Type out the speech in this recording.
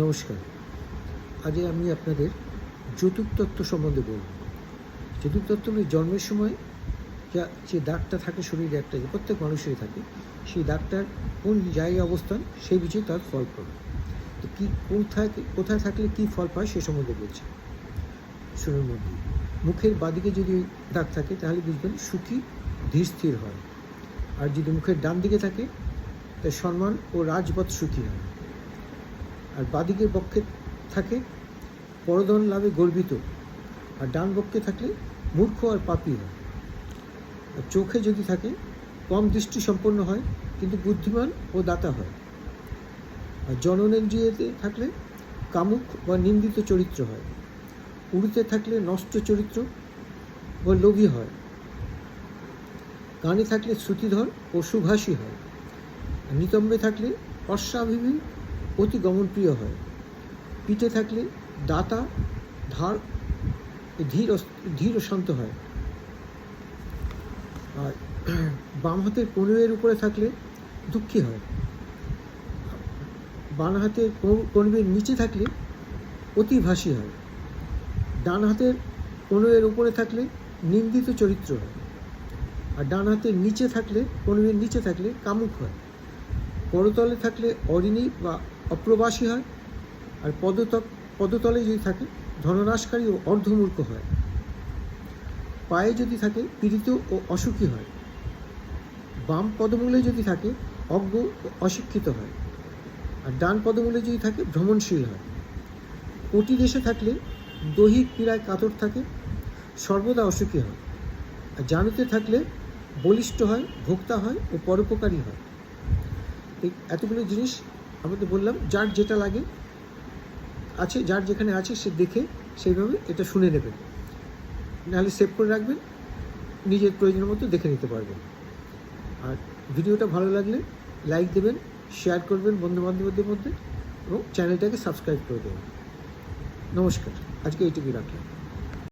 নমস্কার। আজ আমি আপনাদের যৌতুক তত্ত্ব সম্বন্ধে বলব। যৌতুক তত্ত্ব মানে জন্মের সময় যা যে দাগটা থাকে শরীরে একটা যে প্রত্যেক মানুষেরই থাকে, সেই দাগটার কোন জায়গায় অবস্থান সেই বিষয়ে তার ফল পড়ে তো কী কোথায় কোথায় থাকলে কী ফল পায় সে সম্বন্ধে বলছি। শুনুন মধ্যে মুখের বাদিকে যদি দাগ থাকে তাহলে বুঝবেন সুখী, ধীর, স্থির হয়। আর যদি মুখের ডান দিকে থাকে তা সম্মান ও রাজপথ সুখী হয়। আর বাদিকের পক্ষে থাকে, পরধন লাভে গর্বিত, আর ডান পক্ষে থাকলে মূর্খ আর পাপী হয়। আর চোখে যদি থাকে, কম দৃষ্টি সম্পন্ন হয়, কিন্তু বুদ্ধিমান ও দাতা হয়। আর জননেন্দ্রিয়তে থাকলে কামুক বা নিন্দিত চরিত্র হয়। উড়িতে থাকলে নষ্ট চরিত্র বা লোভী হয়। কানে থাকলে শ্রুতিধর ও সুভাষী হয়। নিতম্বে থাকলে অশ্বাভিভী অতি গমনপ্রিয় হয়। পিঠে থাকলে দাতা ধার ধীর ধীর শান্ত হয়। আর বাম হাতের কনুয়ের উপরে থাকলে দুঃখী হয়। বাম হাতের কনু- কনুয়ের নিচে থাকলে অতি ভাসী হয়। ডান হাতের কনুয়ের উপরে থাকলে নিন্দিত চরিত্র হয়। আর ডান হাতের নিচে থাকলে কনুয়ের নিচে থাকলে কামুক হয়। করতলে থাকলে অরিণী বা অপ্রবাসী হয় আর পদতক পদতলে যদি থাকে, ধননাশকারী ও অর্ধমূর্খ হয়। পায়ে যদি থাকে, পীড়িত ও অসুখী হয়। বাম পদমূলে যদি থাকে, অজ্ঞ ও অশিক্ষিত হয়। আর ডান পদমূলে যদি থাকে, ভ্রমণশীল হয়। অতি দেশে থাকলে দৈহিক পীড়ায় কাতর থাকে, সর্বদা অসুখী হয়। আর জানুতে থাকলে বলিষ্ঠ হয়, ভোক্তা হয় ও পরোপকারী হয়। এই এতগুলো জিনিস আমাদের বললাম, যার যেটা লাগে, আছে, যার যেখানে আছে, সে দেখে, সেইভাবে এটা শুনে নেবেন নাহলে সেভ করে রাখবেন, নিজের প্রয়োজন মতো দেখে নিতে পারবেন। আর ভিডিওটা ভালো লাগলে লাইক দেবেন শেয়ার করবেন বন্ধু বান্ধবদের মধ্যে এবং চ্যানেলটাকে সাবস্ক্রাইব করে দেবেন। নমস্কার, আজকে এইটুকুই রাখলাম।